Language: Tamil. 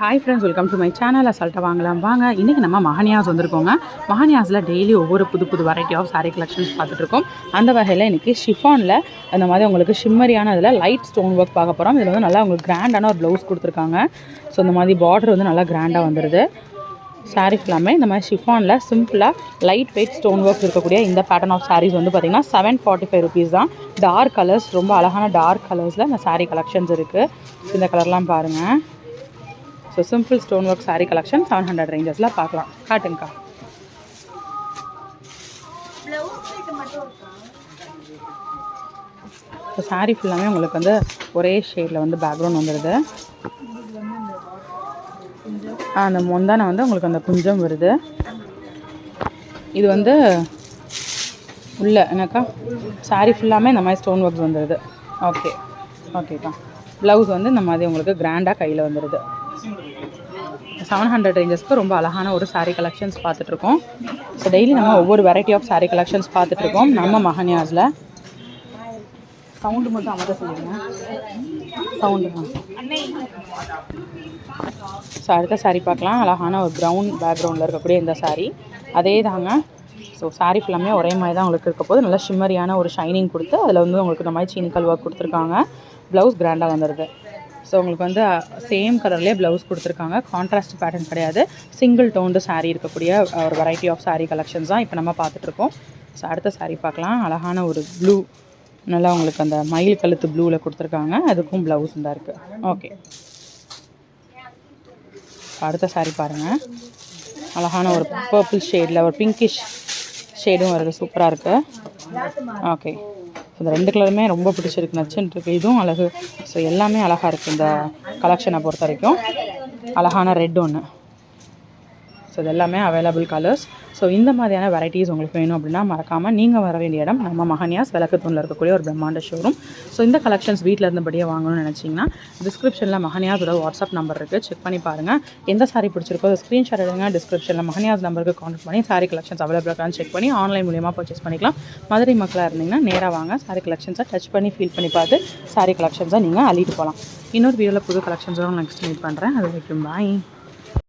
Hi friends welcome to my channel அசால்ட்டாக வாங்கலாம். வாங்க இன்றைக்கி நம்ம மஹனியாஸ் வந்திருக்கோங்க. மஹனியாஸில் டெய்லி ஒவ்வொரு புது புது வெரைட்டி ஆஃப் சாரீ கலெக்ஷன்ஸ் பார்த்துட்ருக்கோம் அந்த வகையில் இன்றைக்கி ஷிஃபானில் அந்த மாதிரி உங்களுக்கு ஷிம்மரியான இதில் லைட் ஸ்டோன் ஒர்க் பார்க்க போகிறோம் இதில் வந்து நல்லா உங்களுக்கு கிராண்டான ஒரு ப்ளவுஸ் கொடுத்துருக்காங்க. ஸோ இந்த மாதிரி பார்டர் வந்து நல்லா கிராண்டாக வந்துடுது சாரீ ஃபுல்லாமே இந்த மாதிரி ஷிஃபானில் சிம்பிளாக லைட் வெயிட் ஸ்டோன் ஒர்க் இருக்கக்கூடிய இந்த பேட்டர்ன் ஆஃப் சாரீஸ் வந்து பார்த்திங்கன்னா செவன் ஃபார்ட்டி ஃபைவ் ருபீஸ் தான். டார்க் கலர்ஸ் ரொம்ப அழகான டார்க் கலர்ஸில் இந்த சாரீ கலெக்ஷன்ஸ் இருக்குது இந்த கலர்லாம் பாருங்கள் so simple stone work saree collection seven hundred ரேஞ்சஸில் பார்க்கலாம். காட்டுங்கக்கா. ஸோ saree ஃபுல்லாமே உங்களுக்கு வந்து ஒரே ஷேடில் வந்து பேக்ரவுண்ட் வந்துடுது அந்த முந்தானை வந்து உங்களுக்கு அந்த குஞ்சம் வருது. இது வந்து உள்ள என்னக்கா? saree ஃபுல்லாமே இந்த மாதிரி ஸ்டோன் ஒர்க்ஸ் வந்துடுது ஓகே ஓகேக்கா ப்ளவுஸ் வந்து இந்த மாதிரி உங்களுக்கு கிராண்டாக கையில் வந்துடுது செவன் ஹண்ட்ரட் ரேஞ்சஸ்க்கு ரொம்ப அழகான ஒரு சாரீ கலெக்ஷன்ஸ் பார்த்துட்ருக்கோம். ஸோ டெய்லி நம்ம ஒவ்வொரு வெரைட்டி ஆஃப் சாரீ கலெக்ஷன்ஸ் பார்த்துட்ருக்கோம் நம்ம மகன்யாஸில் சவுண்டு மட்டும் அமர்த்த சொல்லுங்க. சவுண்டு ஸோ அடுத்த சாரீ பார்க்கலாம். அழகான ஒரு ப்ரௌன் பேக்ரவுண்டில் இருக்கக்கூடிய இந்த சாரீ அதே தாங்க. ஸோ சாரீ ஃபுல்லாமே ஒரே மாதிரி தான் உங்களுக்கு இருக்க போது நல்லா ஷிம்மரியான ஒரு ஷைனிங் கொடுத்து அதில் வந்து உங்களுக்கு இந்த மாதிரி சீனிக்கல் ஒர்க் கொடுத்துருக்காங்க. ப்ளவுஸ் கிராண்டாக வந்துடுது ஸோ உங்களுக்கு வந்து சேம் கலர்லேயே ப்ளவுஸ் கொடுத்துருக்காங்க. கான்ட்ராஸ்ட் பேட்டர்ன் கிடையாது. சிங்கிள் டோன்டு சாரீ இருக்கக்கூடிய ஒரு வெரைட்டி ஆஃப் சாரீ கலெக்ஷன்ஸ் தான் இப்போ நம்ம பார்த்துட்ருக்கோம். ஸோ அடுத்த சாரீ பார்க்கலாம். அழகான ஒரு ப்ளூ நல்லா உங்களுக்கு அந்த மயில் கழுத்து ப்ளூவில் கொடுத்துருக்காங்க. அதுக்கும் ப்ளவுஸ் தான் இருக்குது ஓகே அடுத்த saree பாருங்கள் அழகான ஒரு பர்பிள் ஷேடில் ஒரு பிங்கிஷ் ஷேடும் வருது. சூப்பராக இருக்குது ஓகே இந்த ரெண்டு கலருமே ரொம்ப பிடிச்சிருக்கு. நச்சுன்ட்டுருக்கு இதுவும் அழகு. ஸோ எல்லாமே அழகாக இருக்குது இந்த கலெக்ஷனை பொறுத்த வரைக்கும். அழகான ரெட் ஒன்று ஸோ இது எல்லாமே அவைலபிள் கலர்ஸ் ஸோ இந்த மாதிரியான வெரைட்டிஸ் உங்களுக்கு வேணும் அப்படின்னா மறக்காமல் நீங்கள் வர வேண்டிய இடம் நம்ம மகனியாஸ் விளக்கு தூணில் இருக்கக்கூடிய ஒரு பிரம்மாண்ட ஷோரூம் ஸோ இந்த கலெக்ஷன்ஸ் வீட்டில் இருந்தபடியே வாங்கணும்னு நினச்சிங்கன்னா டிஸ்கிரிப்ஷனில் மகனியாஸோட வாட்ஸ்அப் நம்பர் இருக்குது செக் பண்ணி பாருங்கள் எந்த சாரி பிடிச்சிருக்கோ அதை ஸ்க்ரீன்ஷாட் எடுங்க. டிஸ்கிரிப்ஷனில் மகனியாஸ் நம்பருக்கு கான்டாக்ட் பண்ணி சாரி கலெக்ஷன்ஸ் அவைலபிள் இருக்கான்னு செக் பண்ணி ஆன்லைன் மூலியமாக பர்ச்சேஸ் பண்ணிக்கலாம். மதுரை மக்களாக இருந்தீங்கன்னா நேராக வாங்க. சாரி கலெக்ஷன்ஸை டச் பண்ணி ஃபீல் பண்ணி பார்த்து சாரி கலெக்ஷன்ஸை நீங்கள் அள்ளிட்டு போகலாம் இன்னொரு வீடியோவில் புது கலெக்ஷன்ஸோட நெக்ஸ்ட் மீட் பண்ணுறேன் அது வரைக்கும் பாய்